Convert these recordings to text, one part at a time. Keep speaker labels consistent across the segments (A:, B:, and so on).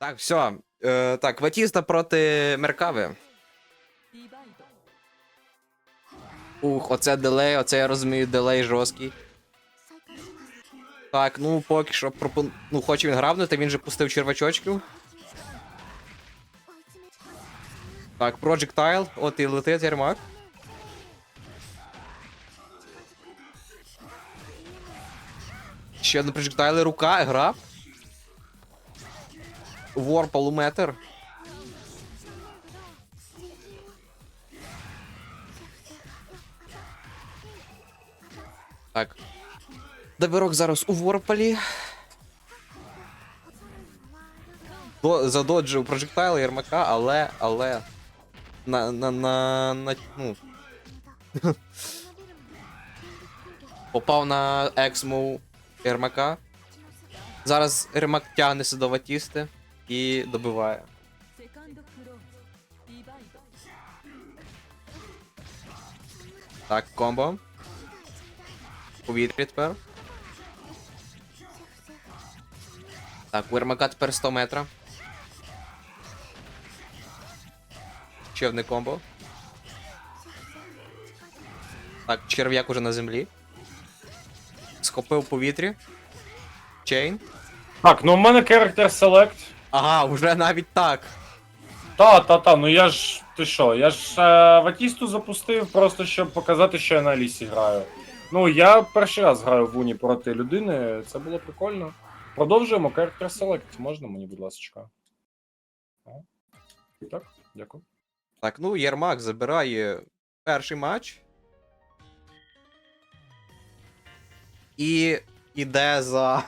A: Так, все. Е, так, Ватіста проти Меркави. Ух, оце делей, оце я розумію, делей жорсткий. Так, ну поки що пропон... Ну, хоче він грабнути, він же пустив червачочків. Так, Projectile, от і летить Єрмак. Ще один Projectile, рука, граб. Вор полуметр. Так. Давирок зараз у Ворпалі. До, задоджив projectile Єрмака, але. але. На. на. на. на ну. Попав на ексму Єрмака. Зараз Єрмак тягнеться до Ватісти і добиває. Так, комбо. Повітрі тепер. Так, Вермака тепер 100 метра. Ще комбо. Так, черв'як уже на землі. Схопив повітрі. Чейн.
B: Так, ну в мене характер селект.
A: Ага, вже навіть так.
B: Та, та, та, ну я ж. Ти що, я ж е, Ватісту запустив просто щоб показати, що я на лісі граю. Ну, я перший раз граю в Уні проти людини, це було прикольно. Продовжуємо character select. Можна мені, будь ласка. Так, дякую.
A: Так, ну Єрмак забирає перший матч. І іде за.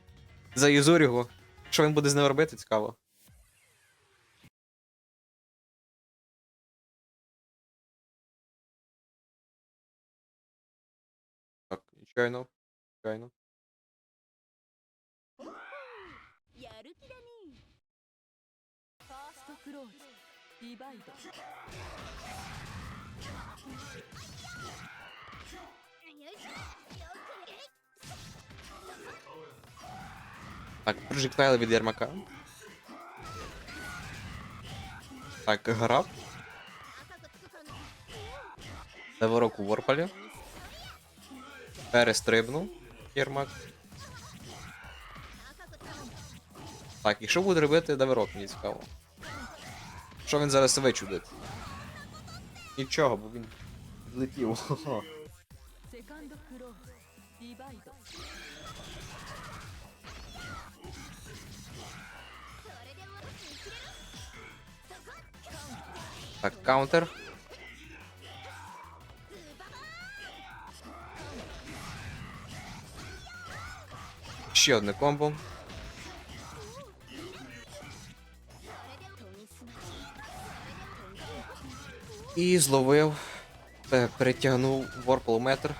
A: за Юзурігу. Що він буде з ним робити, цікаво. Так, чайно. Чайно. Так, projectile від Єрмака. Так, граб. Деворок у Ворпалі. Перестрибнув Єрмак. Так, і що буде робити Деворок, мені цікаво. Що він зараз вичудить? Нічого, бо він злетів. Так, каунтер. Ще одне комбо. І зловив. Е, Перетягнув ворпл метр.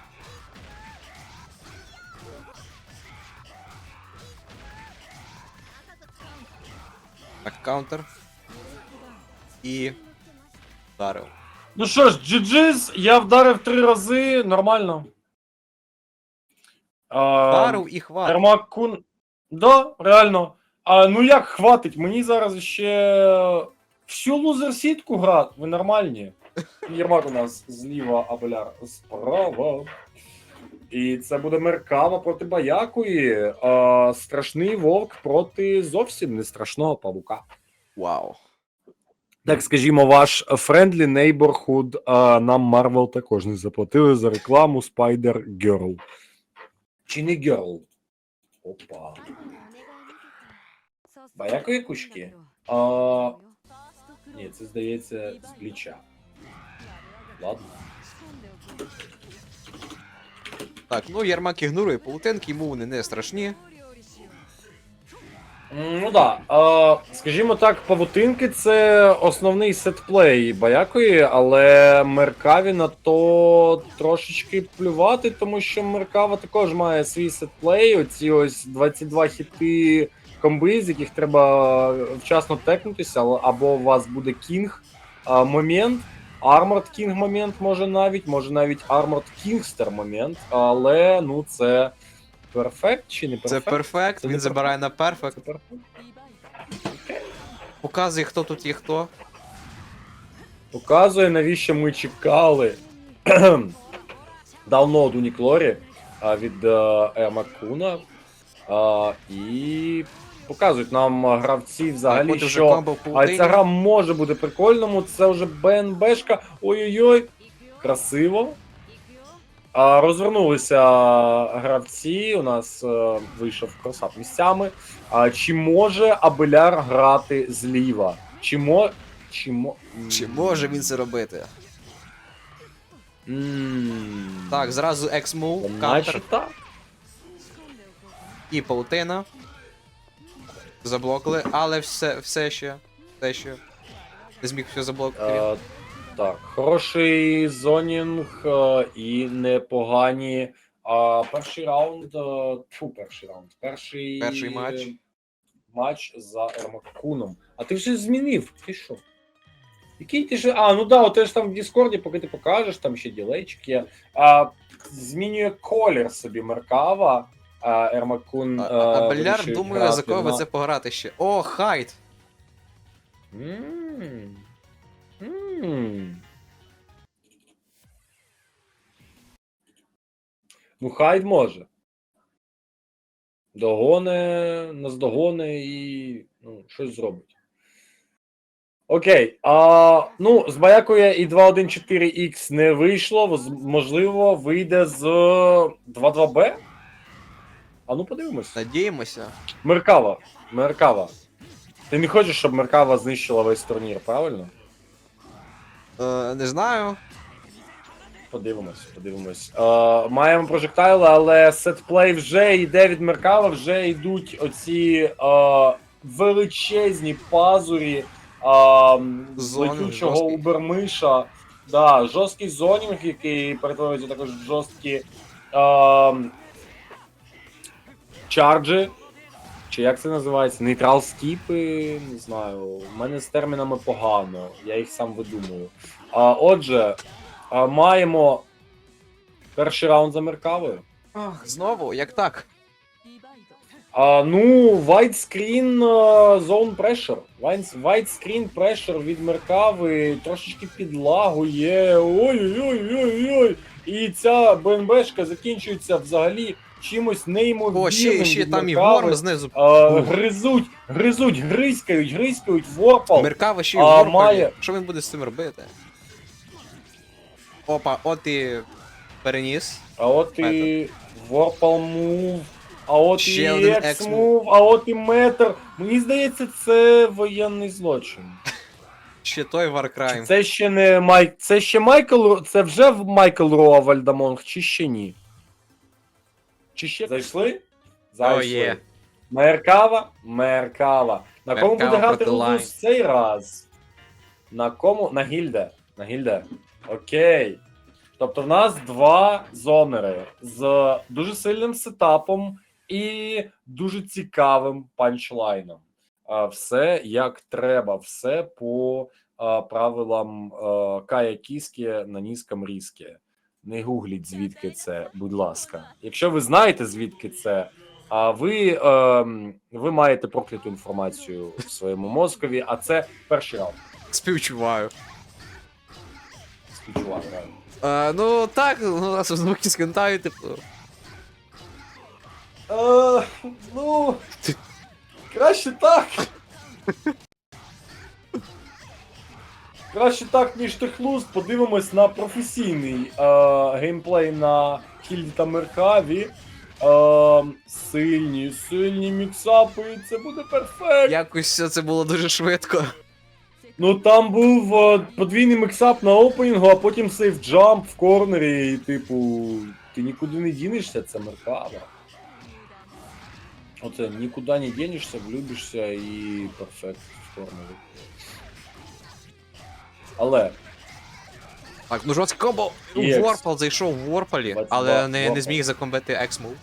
A: Так, каунтер. І. Вдарив.
B: Ну що ж, GG's, я вдарив три рази, нормально.
A: Вдарив і хватить.
B: Ермак Кун. Да, реально. А ну як хватить? Мені зараз ще всю лузер сітку грати. Ви нормальні. Єрмак у нас зліва, а Боляр справа. І це буде Меркава проти Баякої. А, страшний вовк проти зовсім не страшного павука.
A: Вау.
B: Так, скажімо, ваш friendly neighborhood а, нам Marvel також не заплатили за рекламу Spider Girl. Чи не Girl? Опа. Баякої кучки? А, ні, це здається з плеча. Ладно.
A: Так, ну Єрмак ігнорує паутинки, йому вони не страшні.
B: Ну да. Скажімо так, павутинки це основний сетплей Баякої, але Меркаві на то трошечки плювати, тому що Меркава також має свій сетплей. Оці ось 22 хіти комби, з яких треба вчасно текнутися, або у вас буде кінг момент. Armored King момент може навіть, може навіть Armored Kingster момент, але ну це перфект чи не перфект? Це
A: перфект,
B: він
A: забирає на перфект. Показує, хто тут є хто.
B: Показує, навіщо ми чекали. Даунлоуд у Ніклорі а, від а, Ема Куна. І показують нам гравці взагалі, що а ця гра може бути прикольному. Це вже БНБшка. Ой-ой-ой. Красиво. А, розвернулися гравці. У нас е, вийшов кросап місцями. А, чи може Абеляр грати зліва? Чи мо... Чи, мо...
A: Чи може він це робити?
B: М.
A: Так, зразу екс-мув, кантер
B: так.
A: і паутина. Заблокали, але все, все ще. Все ще. Не зміг все заблокати.
B: Е, так, хороший зонінг е, і непогані. А, перший раунд. е, Фу, перший раунд. Перший,
A: Перший матч.
B: е, матч за Ермакуном. А ти вже змінив. Ти що? Який ти ж. А, ну да, от ти ж там в Діскорді, поки ти покажеш, там ще ділейчик є. А, змінює колір собі Меркава. А Ермакун.
A: А,
B: е,
A: а Беляр
B: вирішує
A: думаю,
B: грати
A: за кого
B: на-
A: це пограти ще. О, хайт!
B: М. Ну, Хайд може. Догоне, наздогоне і ну, щось зробить. Окей. А, ну, з Баякою і 2.1.4X не вийшло. Можливо, вийде з 2.2B. А ну подивимось.
A: Надіємося.
B: Меркава. Меркава. Ти не хочеш, щоб Меркава знищила весь турнір, правильно?
A: Е, не знаю.
B: Подивимось, подивимось. Е, маємо прожектайли, але сетплей вже йде від Меркава, вже йдуть оці е, величезні пазурі е, з летючого убермиша. Да, жорсткий зонінг, який перетворюється також в жорсткі е, чарджі. Чи як це називається? Нейтрал скіпи, не знаю. У мене з термінами погано, я їх сам видумую. А, отже, а маємо перший раунд за Меркавою.
A: Ах, знову, як так?
B: А, Ну, White Screen е, Zone Pressure. White, Pressure від Меркави трошечки підлагує. Ой-ой-ой-ой. І ця БНБшка закінчується взагалі чимось неймовірним.
A: О, ще, ще
B: від
A: там і ворм знизу.
B: А, гризуть, гризуть, гризькають, гризькають, ворпал.
A: Меркава ще й
B: має-
A: Що він буде з цим робити? Опа, от і переніс.
B: А от і Ворпал мув, а от
A: Ще
B: і
A: один
B: екс
A: екс-мув.
B: а от і метр. Мені здається, це воєнний злочин.
A: Ще той Warcrime.
B: це ще не Майк. Це ще Майкл. Це вже Майкл Роа Вальдамонг, чи ще ні? Чи ще зайшли? Зайшли.
A: є.
B: Меркава? Меркава. На кому
A: Меркава
B: буде грати в цей раз? На кому? На Гільде. На Гільде. Окей. Тобто в нас два зонери з дуже сильним сетапом і дуже цікавим панчлайном. А, Все як треба, все по правилам Кая Кіскі на низькому різкі. Не гугліть, звідки це, будь ласка. Якщо ви знаєте, звідки це, а ви, ем, ви маєте прокляту інформацію в своєму мозкові, а це перший раунд.
A: Співчуваю.
B: Співчуваю, реально.
A: Е, ну так, у нас звуки з Кентаю, типу.
B: Е, ну, краще так. Краще так, ніж техлуз. Подивимось на професійний е, геймплей на Хільді та Меркаві. Е, сильні, сильні міксапи, це буде перфект.
A: Якось все це було дуже швидко.
B: Ну там був е, подвійний міксап на опенінгу, а потім сейф джамп в корнері, і, типу, ти нікуди не дінешся, це Меркава. Оце нікуди не дінешся, влюбишся і перфект в корнері. Але
A: Так, ну жорсткий комбо.
B: І екс.
A: Ворпал зайшов в Ворпалі,
B: 22
A: але не, не
B: Ворпал.
A: зміг закомбити екс-мув.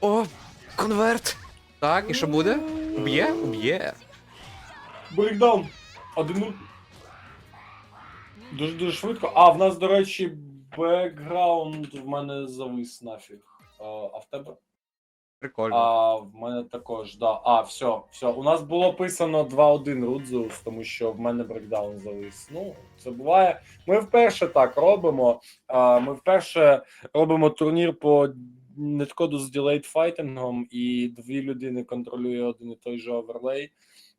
A: О, конверт. Так, і що буде? Уб'є? Уб'є.
B: Брейкдаун. 1-0. Дуже дуже швидко. А, в нас, до речі, бекграунд в мене завис нафіг. А, в тебе?
A: Прикольно.
B: А в мене також, да. А, все, все. У нас було писано 2-1 Рудзус, тому що в мене брекдаун завис. Ну, це буває. Ми вперше так робимо. А, ми вперше робимо турнір по неткоду з ділейт файтингом, і дві людини контролює один і той же оверлей.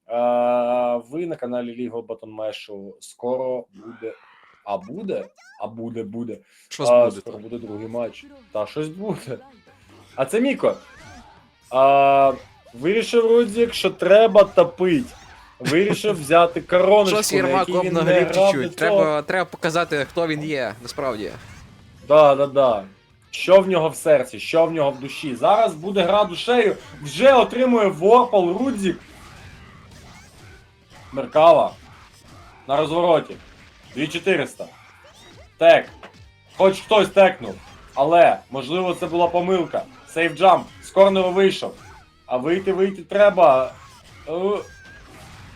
B: А, ви на каналі Button Mesh скоро буде. А буде? А буде, буде.
A: Щось
B: а,
A: буде.
B: скоро буде другий матч. Та щось буде. А це Міко. А, вирішив Рудзік, що треба топить. Вирішив взяти короночку,
A: Щось
B: на
A: Єрмак
B: якій він не
A: обнаглів
B: грав до
A: чуть-чуть.
B: цього.
A: Треба, треба показати, хто він є, насправді.
B: Да, да, да. Що в нього в серці, що в нього в душі. Зараз буде гра душею, вже отримує Ворпал Рудзік. Меркава. На розвороті. 2400. Тек. Хоч хтось текнув. Але, можливо, це була помилка. Сейф джамп. З корнеру вийшов. А вийти вийти треба. Е,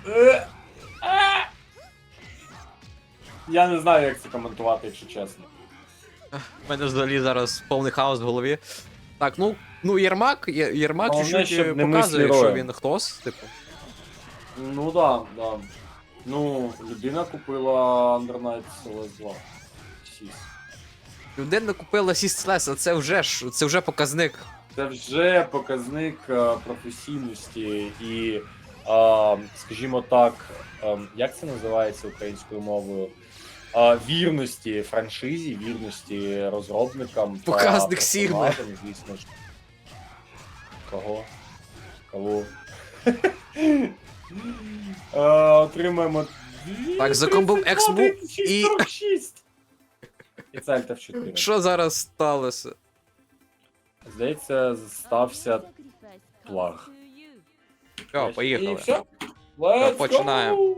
B: е, е. Я не знаю, як це коментувати, якщо чесно.
A: У мене взагалі зараз повний хаос в голові. Так, ну, ну Єрмак, Єрмак чуть-чуть показує, що він хтось, типу.
B: Ну да, да. Ну, людина купила Under Night Celeste 2. Сіс.
A: Людина купила Сіст Лес, це вже ж це вже показник.
B: Це вже показник е, професійності і, е, скажімо так, е, як це називається українською мовою? Е, вірності франшизі, вірності розробникам. та
A: Показник Сігми.
B: персонажам, Звісно ж. Кого? Кого? Е, Отримаємо.
A: Так, за комбом Ексму і-
B: 646. І це в 4.
A: Що зараз сталося?
B: Здається, стався плаг.
A: Все, поїхали.
B: Все. Let's
A: починаємо.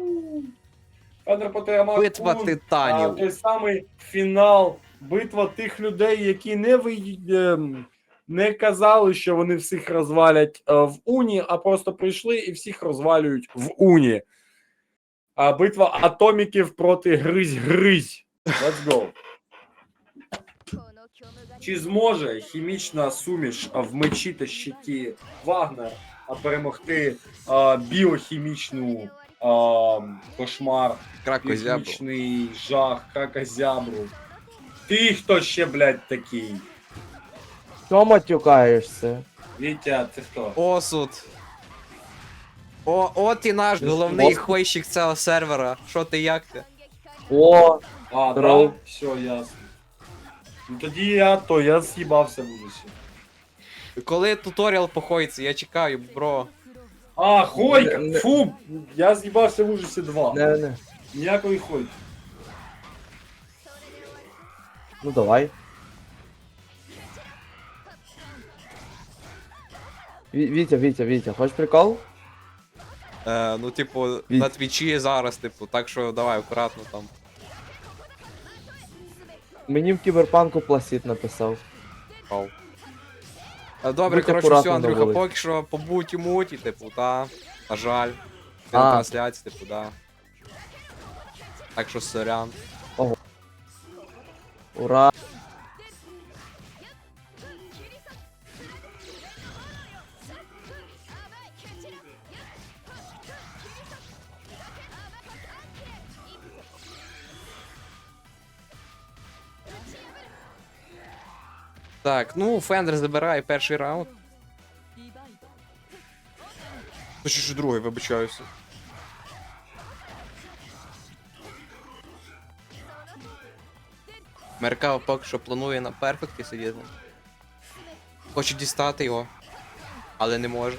B: go! Потема.
A: Битва. Титанів.
B: Той самий фінал. Битва тих людей, які не ви... ем, не казали, що вони всіх розвалять е, в Уні, а просто прийшли і всіх розвалюють в Уні. А битва атоміків проти гризь-гризь. Let's go. Чи зможе хімічна суміш в мечі та щиті Вагнер а, перемогти а, біохімічну а, кошмар, біохімічний жах, кракозябру? Ти хто ще, блядь, такий?
C: Що матюкаєшся?
B: Вітя, це хто?
A: Осуд. О, от і наш головний хойщик цього сервера. Що ти як ти?
C: О,
B: А, да? Все, ясно. Ну тоді я, то я з'їбався в ужасі.
A: Коли туторіал походиться, я чекаю, бро.
B: А, Хойка!
C: Не- не-
B: Фу! Я з'їбався в ужасі 2.
C: не, не.
B: Ніякої Хойки.
C: Ну давай. Ві- Вітя, Вітя, Вітя, хочеш прикол?
A: Е, ну, типу, на твічі зараз, типу, так що давай акуратно там.
C: Мені в кіберпанку пласіт написав.
A: Пау. Е, Добре,
C: Будь
A: коротше, все,
C: на
A: Андрюха,
C: вулиці.
A: поки що побудь у муті, типу, та. На жаль. Ти
C: А.
A: на трансляції, типу, да. Так що сорян.
C: Ура!
A: Так, ну, Фендер забирає перший раунд. Ну, що ж другий, вибачаюся. Меркава поки що планує на перфекті сидіти. Хоче дістати його, але не може.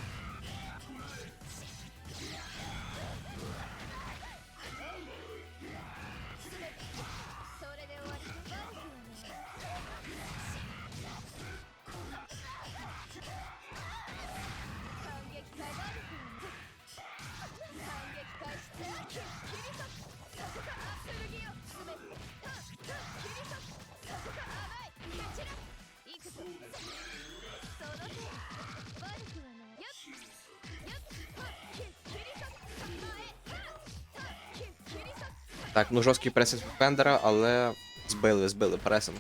A: Так, ну жорсткий пресинг Фендера, але збили, збили пресинг.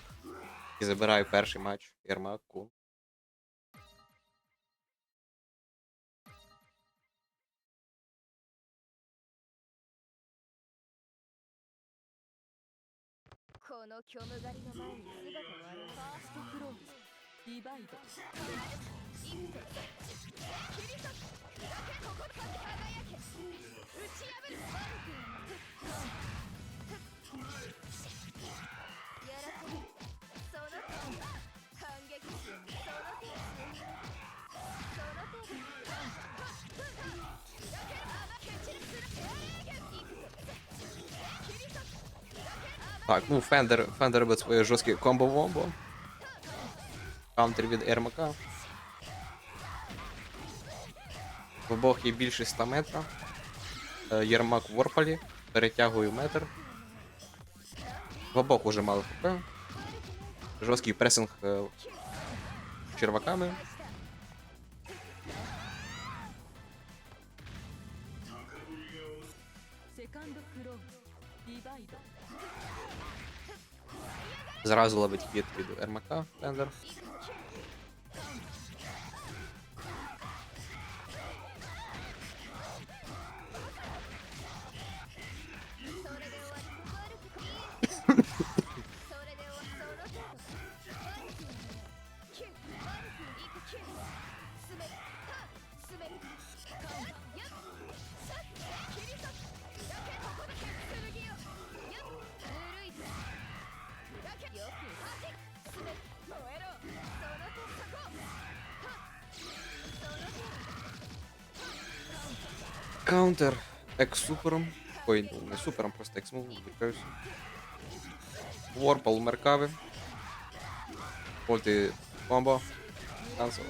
A: І забираю перший матч. Єрмак, кун. Так, ну Фендер, Фендер робить своє жорстке комбо-вомбо. Каунтер від Ермака. В обох є більше 100 метра. Е, Єрмак в Орпалі. Перетягую метр. В обох уже мало хп. Жорсткий пресинг е, черваками. Зразу ловить від від РМК Фендер. Каунтер екс-супером. Ой, ну не супером, просто екс-мувом, відкрився. Ворпал меркави. Польти комбо. Кансел.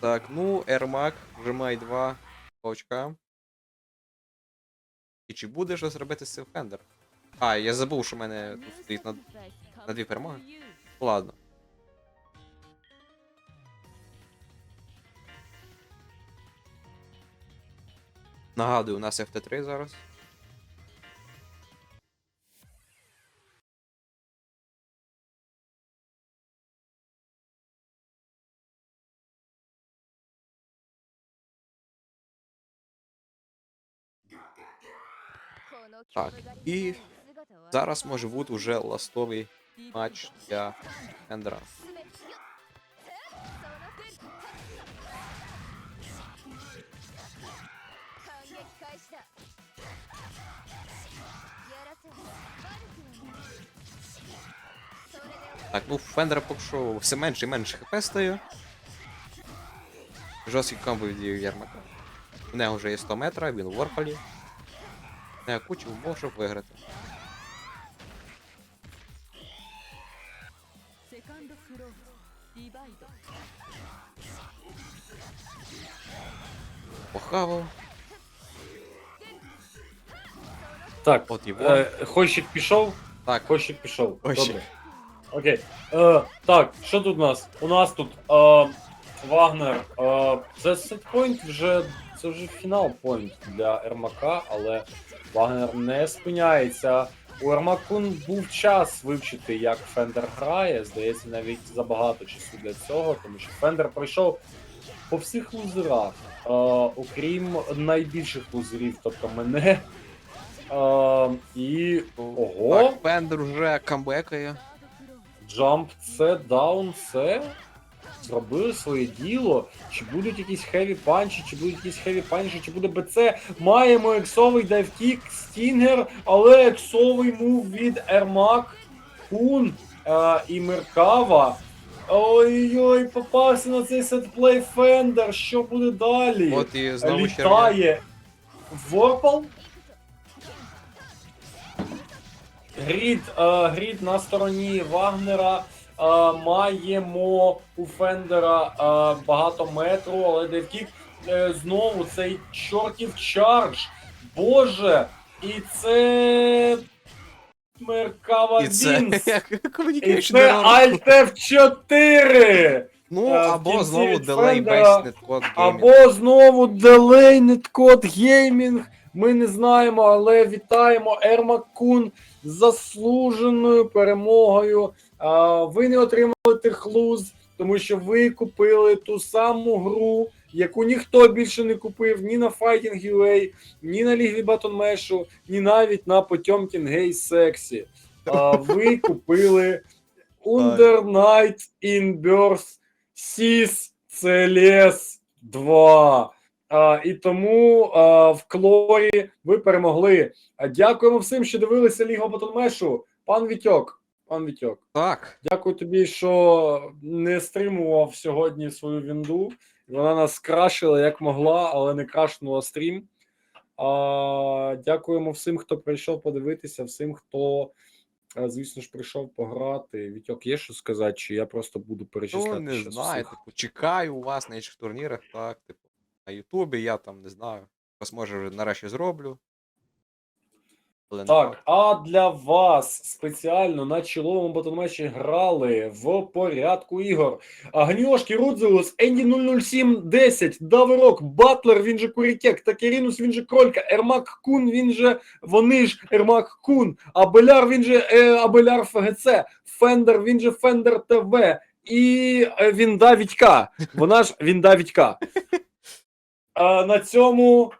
A: Так, ну, Ермак має два очка. І чи буде щось робити з цим Фендер? А, я забув, що в мене тут стоїть на, на дві перемоги. Ладно. Нагадую, у нас FT3 зараз. Так, і Зараз може бути уже ластовий матч для Ендера.
D: 撃開始だやらせ悪くはないそれで
A: Так, ну в Фендера поки що все менше і менше хп стає. Жорсткий комбо від Єрмака. У нього вже є 100 метра, він у Ворпалі. Не кучу умов, щоб виграти.
D: セカンドクローズディバイド
A: Похавав.
B: Так,
A: От і
B: е, Хойщик пішов,
A: Так,
B: Хойщик пішов.
A: Хойщик.
B: Добре. Окей. Е, так, що тут у нас? У нас тут е, Вагнер. Е, це сетпойнт вже. Це вже фінал пойнт для Ермака, але Вагнер не спиняється. У Ермакун був час вивчити, як Фендер грає. Здається, навіть забагато часу для цього, тому що Фендер пройшов по всіх лузерах, е, окрім найбільших лузерів, тобто мене. А, і. Ого!
A: Так, Бендер вже камбекає.
B: Джамп це, даун це. Зробили своє діло. Чи будуть якісь хеві панчі, чи будуть якісь хеві панчі, чи буде БЦ. Маємо ексовий дайвкік, стінгер, але ексовий мув від Ермак, Кун е, і Меркава. Ой-ой, попався на цей сетплей Фендер. Що буде далі?
A: От і знову
B: Літає. Ворпал? Грід, е, грід на стороні Вагнера. Е, маємо у Фендера е, багато метру, але Девкік е, знову цей чортів чардж. Боже! І це. Меркава
A: І це
B: Вінс. І це. Alt F4!
A: Ну,
B: е,
A: або знову delay based netcode gaming.
B: Або знову Delay Netcode Gaming. Ми не знаємо, але вітаємо Ермакун з заслуженою перемогою. Ви не отримали тих луз, тому що ви купили ту саму гру, яку ніхто більше не купив ні на Fighting UA, ні на Лігі Батон Мешу, ні навіть на Потьомкін Гей Сексі. Ви купили Under Night in Birth Sis CLS 2. А, і тому а, в Клорі ви перемогли. А дякуємо всім, що дивилися Лігу Батонмешу. Пан Вітьок. Пан Вітьок.
A: Так.
B: Дякую тобі, що не стримував сьогодні свою вінду. Вона нас крашила як могла, але не крашнула стрім. А, дякуємо всім, хто прийшов подивитися, всім, хто, звісно ж, прийшов пограти. Вітьок, є що сказати, чи я просто буду перечисляти?
A: Ну, не знаю, типу, чекаю у вас на інших турнірах, так, типу, на Ютубі, я там не знаю. Вас може вже нарешті зроблю. Але
B: Так, а для вас спеціально на чоловому батонмечі грали в порядку ігор. Агньошки, Рудзеус, Енді 00710, Давирок, Батлер, він же Курітек, Такерінус, він же Кролька, Ермак Кун, він же вони ж Ермак Кун, Абеляр, він же е, Абеляр ФГЦ, Фендер, він же Фендер ТВ і е, Вінда Вітька. Вона ж Вінда Вітька. А на цьому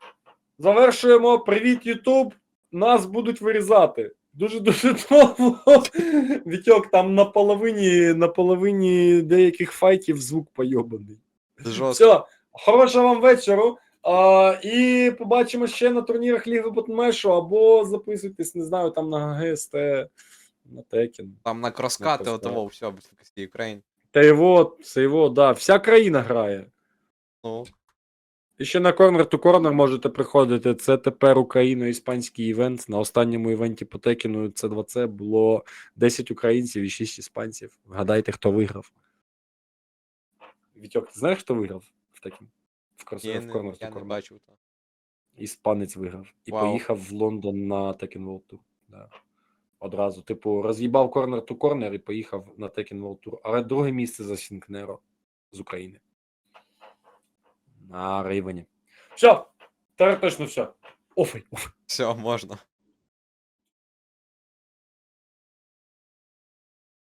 B: завершуємо. Привіт, Ютуб нас будуть вирізати. Дуже дуже довго. Вітьок, там на половині, на половині деяких файтів звук пойобаний. Все, хорошого вам вечору. А, і побачимо ще на турнірах Ліги Ботмешу, або записуйтесь, не знаю, там на ГСТ, на Текен.
A: Там на кроскати отого все, без кості Україн.
B: Та його, це його, да, вся країна грає.
A: Ну,
B: І ще на Corner to Corner можете приходити. Це тепер україно-іспанський івент. На останньому івенті по Текіну C2C було 10 українців і 6 іспанців. Вгадайте, хто виграв. Вітьок, ти знаєш, хто виграв в Текін? В, Corner to
A: не
B: Corner.
A: бачив. там.
B: Іспанець виграв. І
A: Вау.
B: поїхав в Лондон на Tekken World Tour. Да. Одразу. Типу, роз'їбав Corner to Corner і поїхав на Tekken World Tour. Але друге місце за Сінкнеро з України. На Рейвені. Все, тепер точно все. Офай.
A: Все, можна.